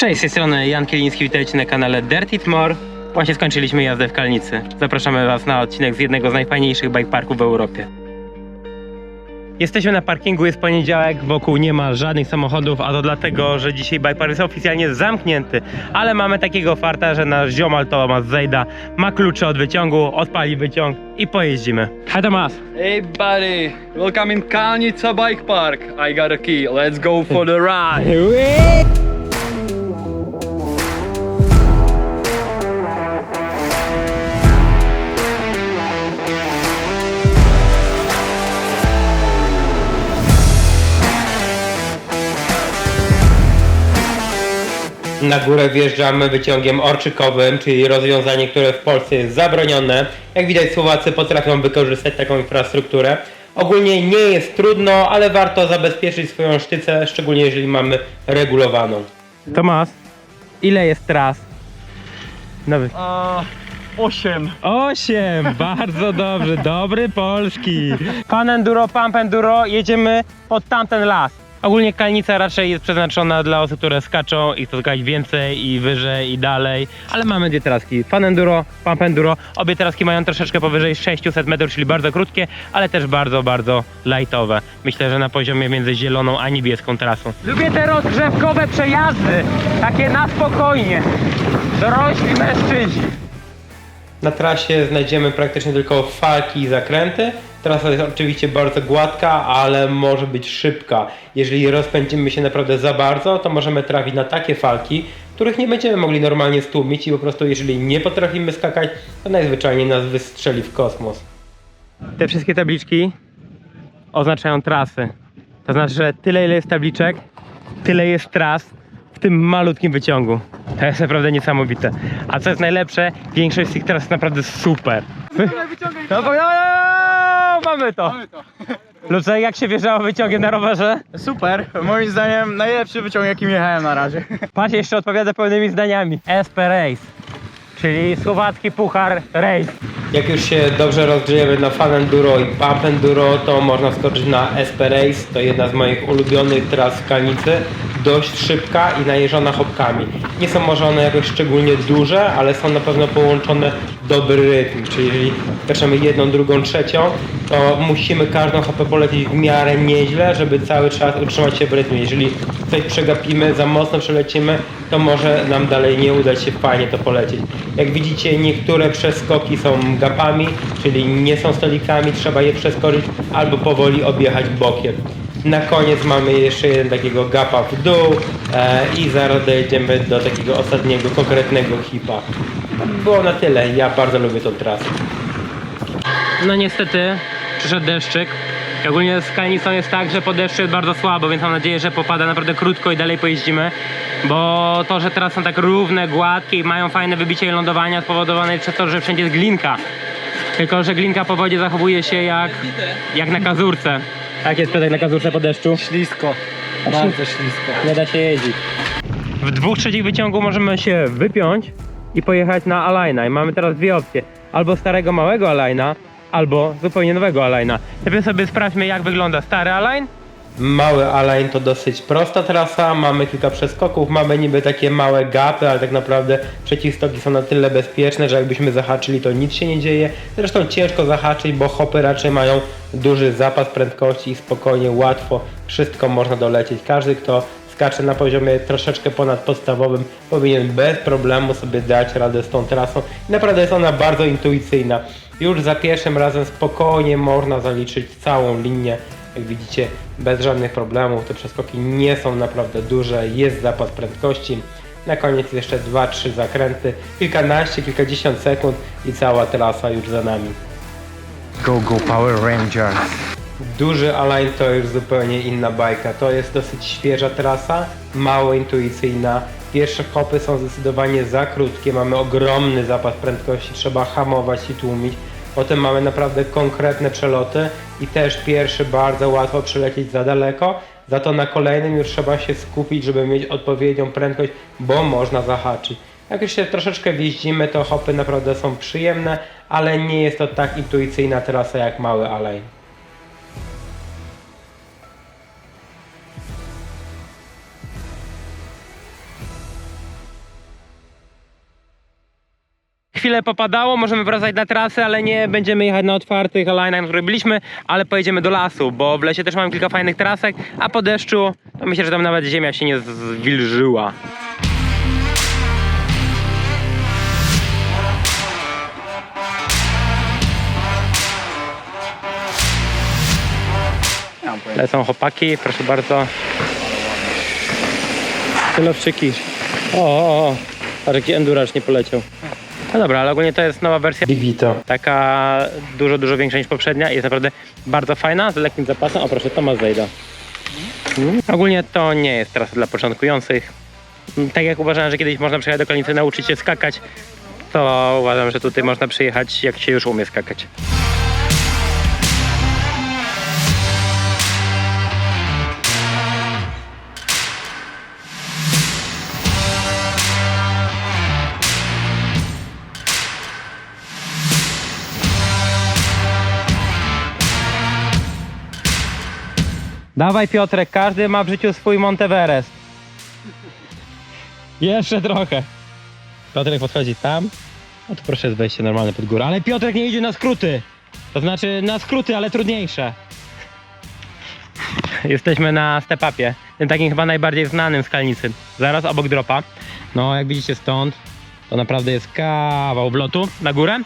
Cześć, z tej strony Jan Kieliński, witajcie na kanale Dirt It More. Właśnie skończyliśmy jazdę w Kalnicy. Zapraszamy Was na odcinek z jednego z najfajniejszych bike parków w Europie. Jesteśmy na parkingu, jest poniedziałek, wokół nie ma żadnych samochodów, a to dlatego, że dzisiaj bike park jest oficjalnie zamknięty. Ale mamy takiego farta, że nasz ziomal Tomasz Zejda ma klucze od wyciągu, odpali wyciąg i pojeździmy. Hej Tomasz! Hey buddy, welcome in Kalnica Bike Park. I got a key. Let's go for the ride. Na górę wjeżdżamy wyciągiem orczykowym, czyli rozwiązanie, które w Polsce jest zabronione. Jak widać Słowacy potrafią wykorzystać taką infrastrukturę. Ogólnie nie jest trudno, ale warto zabezpieczyć swoją sztycę, szczególnie jeżeli mamy regulowaną. Tomasz, ile jest tras? Nowy. Uh, osiem. Osiem, bardzo dobrze, dobry polski. Pan Enduro, Pump Enduro, jedziemy pod tamten las. Ogólnie kalnica raczej jest przeznaczona dla osób, które skaczą i chcą skakać więcej i wyżej i dalej, ale mamy dwie traski. Fan Enduro, Pump Enduro. Obie traski mają troszeczkę powyżej 600 metrów, czyli bardzo krótkie, ale też bardzo, bardzo lightowe. Myślę, że na poziomie między zieloną a niebieską trasą. Lubię te rozgrzewkowe przejazdy, takie na spokojnie. Dorośli mężczyźni. Na trasie znajdziemy praktycznie tylko falki i zakręty. Trasa jest oczywiście bardzo gładka, ale może być szybka. Jeżeli rozpędzimy się naprawdę za bardzo, to możemy trafić na takie falki, których nie będziemy mogli normalnie stłumić i po prostu jeżeli nie potrafimy skakać, to najzwyczajniej nas wystrzeli w kosmos. Te wszystkie tabliczki oznaczają trasy. To znaczy, że tyle ile jest tabliczek, tyle jest tras w tym malutkim wyciągu. To jest naprawdę niesamowite. A co jest najlepsze, większość z tych tras jest naprawdę super. No mamy to. Lucek, jak się wjeżdżało wyciągiem na rowerze? Super. Moim zdaniem najlepszy wyciąg jakim jechałem na razie. Patrz, jeszcze odpowiada pełnymi zdaniami. SP Race, czyli słowacki puchar race. Jak już się dobrze rozgrzejemy na Fan Enduro i Pump Enduro, to można skoczyć na SP Race. To jedna z moich ulubionych tras w Kalnicy. Dość szybka i najeżona hopkami. Nie są może one jakoś szczególnie duże, ale są na pewno połączone w dobry rytm. Czyli jeżeli skaczemy jedną, drugą, trzecią, to musimy każdą hopę polecieć w miarę nieźle, żeby cały czas utrzymać się w rytmie. Jeżeli coś przegapimy, za mocno przelecimy, to może nam dalej nie udać się fajnie to polecieć. Jak widzicie, niektóre przeskoki są gapami, czyli nie są stolikami, trzeba je przeskoczyć albo powoli objechać bokiem. Na koniec mamy jeszcze jeden takiego gapa w dół e, i zaraz dojedziemy do takiego ostatniego, konkretnego hipa. Było na tyle, ja bardzo lubię tą trasę. No niestety przyszedł deszczyk. Ogólnie z Kalnicą jest tak, że po deszczu jest bardzo słabo, więc mam nadzieję, że popada naprawdę krótko i dalej pojeździmy. Bo to, że teraz są tak równe, gładkie i mają fajne wybicie i lądowania spowodowane przez to, że wszędzie jest glinka. Tylko, że glinka po wodzie zachowuje się jak, jak na kazurce. Tak jest Piotrek na kazurce po deszczu. Ślisko. Bardzo ślisko. Nie da się jeździć. W dwóch trzecich wyciągu możemy się wypiąć i pojechać na Alina. I mamy teraz dwie opcje. Albo starego małego Alina, albo zupełnie nowego Alina. Najpierw sobie sprawdźmy jak wygląda stary Align. Mały Align to dosyć prosta trasa, mamy kilka przeskoków, mamy niby takie małe gapy, ale tak naprawdę przeciwstoki są na tyle bezpieczne, że jakbyśmy zahaczyli to nic się nie dzieje. Zresztą ciężko zahaczyć, bo hopy raczej mają duży zapas prędkości i spokojnie, łatwo wszystko można dolecieć. Każdy kto skacze na poziomie troszeczkę ponad podstawowym, powinien bez problemu sobie dać radę z tą trasą. I naprawdę jest ona bardzo intuicyjna. Już za pierwszym razem spokojnie można zaliczyć całą linię. Jak widzicie, bez żadnych problemów. Te przeskoki nie są naprawdę duże, jest zapas prędkości. Na koniec jeszcze 2-3 zakręty, kilkanaście, kilkadziesiąt sekund i cała trasa już za nami. Go, go Power Rangers. Duży Align to już zupełnie inna bajka. To jest dosyć świeża trasa, mało intuicyjna. Pierwsze hopy są zdecydowanie za krótkie, mamy ogromny zapas prędkości, trzeba hamować i tłumić. Potem mamy naprawdę konkretne przeloty i też pierwszy bardzo łatwo przylecieć za daleko. Za to na kolejnym już trzeba się skupić, żeby mieć odpowiednią prędkość, bo można zahaczyć. Jak już się troszeczkę wjeździmy, to hopy naprawdę są przyjemne, ale nie jest to tak intuicyjna trasa jak mały Align. Chwilę popadało, możemy wracać na trasę, ale nie będziemy jechać na otwartych line'ach, na których byliśmy, ale pojedziemy do lasu, bo w lesie też mamy kilka fajnych trasek, a po deszczu to myślę, że tam nawet ziemia się nie zwilżyła. Lecą chłopaki, proszę bardzo. Tylowczyki. O, o, o. Patrz enduracz nie poleciał. No dobra, ale ogólnie to jest nowa wersja Big Vito. Taka dużo, dużo większa niż poprzednia i jest naprawdę bardzo fajna, z lekkim zapasem. O proszę, Tomas Zejda. Mm. Ogólnie to nie jest trasa dla początkujących. Tak jak uważałem, że kiedyś można przyjechać do Kalnicy nauczyć się skakać, to uważam, że tutaj można przyjechać jak się już umie skakać. Dawaj Piotrek, każdy ma w życiu swój Monteverest. Jeszcze trochę. Piotrek podchodzi tam. No to proszę jest wejście normalne pod górę. Ale Piotrek nie idzie na skróty. To znaczy na skróty, ale trudniejsze. Jesteśmy na step-upie. Tym takim chyba najbardziej znanym z Kalnicy. Zaraz obok dropa. No jak widzicie stąd, to naprawdę jest kawał wlotu na górę.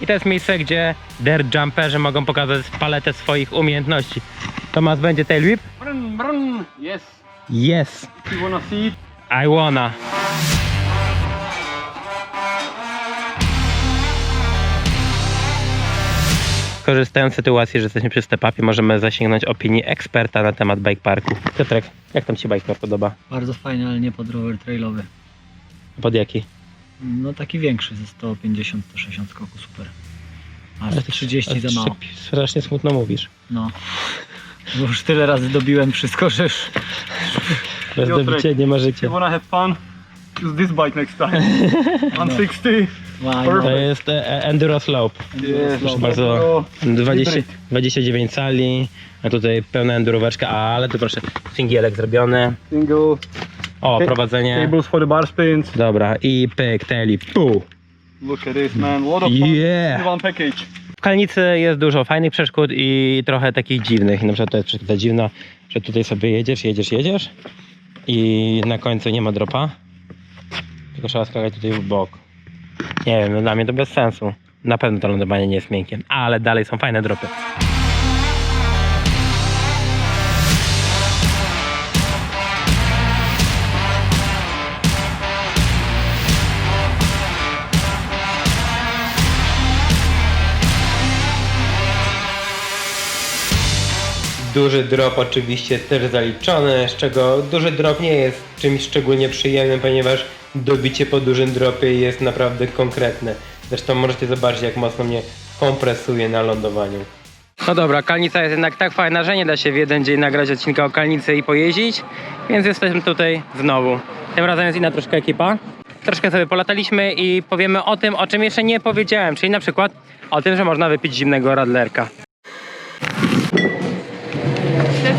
I to jest miejsce, gdzie dirt jumperzy mogą pokazać paletę swoich umiejętności. Tomas będzie tail whip? Brun, brun. Yes. Yes, You wanna see it? I wanna. Korzystając z sytuacji, że jesteśmy przy step-upie, możemy zasięgnąć opinii eksperta na temat bike parku. Piotrek, jak tam Ci bike park podoba? Bardzo fajny, ale nie pod rower trailowy. Pod jaki? No taki większy, ze 150-160 skoku, super. Aż Ale ty- 30 ale za mało. Strasznie smutno mówisz. No. Bo już tyle razy dobiłem wszystko, że już... Bez Piotrek, dobicia nie ma You życia. wanna have fun? Use this bike next time. 160. Wow, To jest e, e, Enduro Slope. Yes, Proszę bardzo. 20, 29 cali, a tutaj pełna enduróweczka, ale tu proszę, singielek zrobiony. Single O, prowadzenie. tables for the bar spins. Dobra, i pyk, teli, pu. Look at this, man. Lot of fun Yeah. one package. W Kalnicy jest dużo fajnych przeszkód i trochę takich dziwnych. Na przykład to jest przeszkoda dziwna, że tutaj sobie jedziesz, jedziesz, jedziesz i na końcu nie ma dropa, tylko trzeba skakać tutaj w bok. Nie wiem, no dla mnie to bez sensu. Na pewno to lądowanie nie jest miękkie, ale dalej są fajne dropy. Duży drop oczywiście też zaliczony, z czego duży drop nie jest czymś szczególnie przyjemnym, ponieważ dobicie po dużym dropie jest naprawdę konkretne. Zresztą możecie zobaczyć jak mocno mnie kompresuje na lądowaniu. No dobra, Kalnica jest jednak tak fajna, że nie da się w jeden dzień nagrać odcinka o Kalnicy i pojeździć, więc jesteśmy tutaj znowu. Tym razem jest inna troszkę ekipa. Troszkę sobie polataliśmy i powiemy o tym, o czym jeszcze nie powiedziałem, czyli na przykład o tym, że można wypić zimnego radlerka.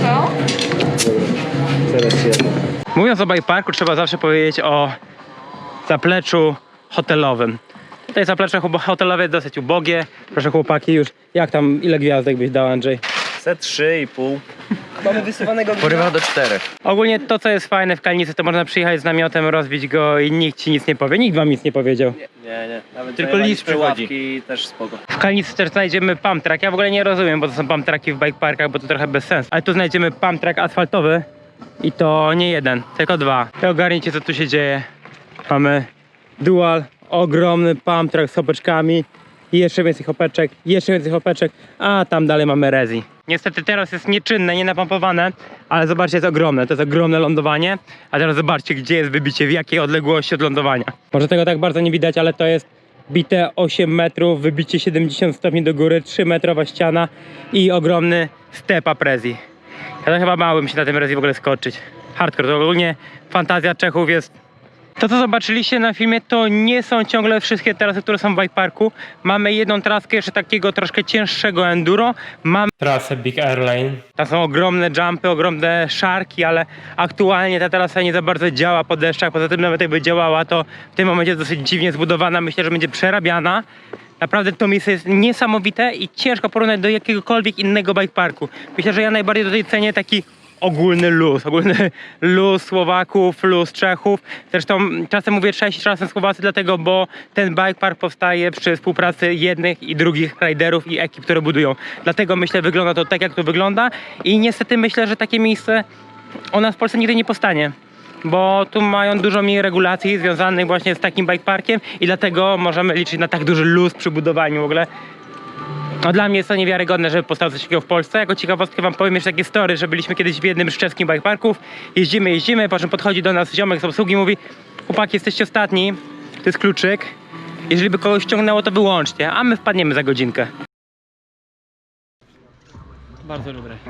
Co? Mówiąc o bike parku, trzeba zawsze powiedzieć o zapleczu hotelowym. Tutaj zaplecze hotelowe jest dosyć ubogie. Proszę chłopaki już, jak tam, ile gwiazdek byś dał Andrzej? C 3,5. Mamy wysyłanego porywa do 4. Ogólnie to, co jest fajne w Kalnicy, to można przyjechać z namiotem, rozbić go i nikt ci nic nie powie. Nikt wam nic nie powiedział. Nie, nie. Nawet Tylko list przychodzi. też spoko. W Kalnicy też znajdziemy pump track. Ja w ogóle nie rozumiem, bo to są pump tracki w bike parkach, bo to trochę bez sensu. Ale tu znajdziemy pump track asfaltowy i to nie jeden, tylko dwa. I ogarnijcie, co tu się dzieje. Mamy dual, ogromny pump track z hopeczkami. Jeszcze więcej hopeczek, jeszcze więcej hopeczek, a tam dalej mamy rezi. Niestety teraz jest nieczynne, nie napompowane, ale zobaczcie, jest ogromne, to jest ogromne lądowanie. A teraz zobaczcie, gdzie jest wybicie, w jakiej odległości od lądowania. Może tego tak bardzo nie widać, ale to jest bite 8 metrów, wybicie 70 stopni do góry, 3 metrowa ściana i ogromny step up rezi. Ja to chyba bałbym się na tym rezi w ogóle skoczyć. Hardcore, to ogólnie fantazja Czechów jest To, co zobaczyliście na filmie, to nie są ciągle wszystkie trasy, które są w bike parku. Mamy jedną traskę jeszcze takiego troszkę cięższego enduro. Mamy trasę Big Airline. Tam są ogromne jumpy, ogromne szarki, ale aktualnie ta trasa nie za bardzo działa po deszczach. Poza tym nawet jakby działała, to w tym momencie jest dosyć dziwnie zbudowana. Myślę, że będzie przerabiana. Naprawdę to miejsce jest niesamowite i ciężko porównać do jakiegokolwiek innego bike parku. Myślę, że ja najbardziej tutaj cenię taki ogólny luz, ogólny luz Słowaków, luz Czechów. Zresztą czasem mówię Czesi, czasem Słowacy, dlatego, bo ten bike park powstaje przy współpracy jednych i drugich riderów i ekip, które budują. Dlatego myślę, wygląda to tak, jak to wygląda i niestety myślę, że takie miejsce u nas w Polsce nigdy nie powstanie. Bo tu mają dużo mniej regulacji związanych właśnie z takim bike parkiem i dlatego możemy liczyć na tak duży luz przy budowaniu w ogóle. Dla mnie jest to niewiarygodne, żeby powstało coś takiego w Polsce. Jako ciekawostkę wam powiem jeszcze takie story, że byliśmy kiedyś w jednym z czeskich bike parków. Jeździmy, jeździmy, po czym podchodzi do nas ziomek z obsługi i mówi chłopaki, jesteście ostatni, to jest kluczyk. Jeżeli by kogoś ściągnęło, to wyłączcie, a my wpadniemy za godzinkę. Bardzo dobre.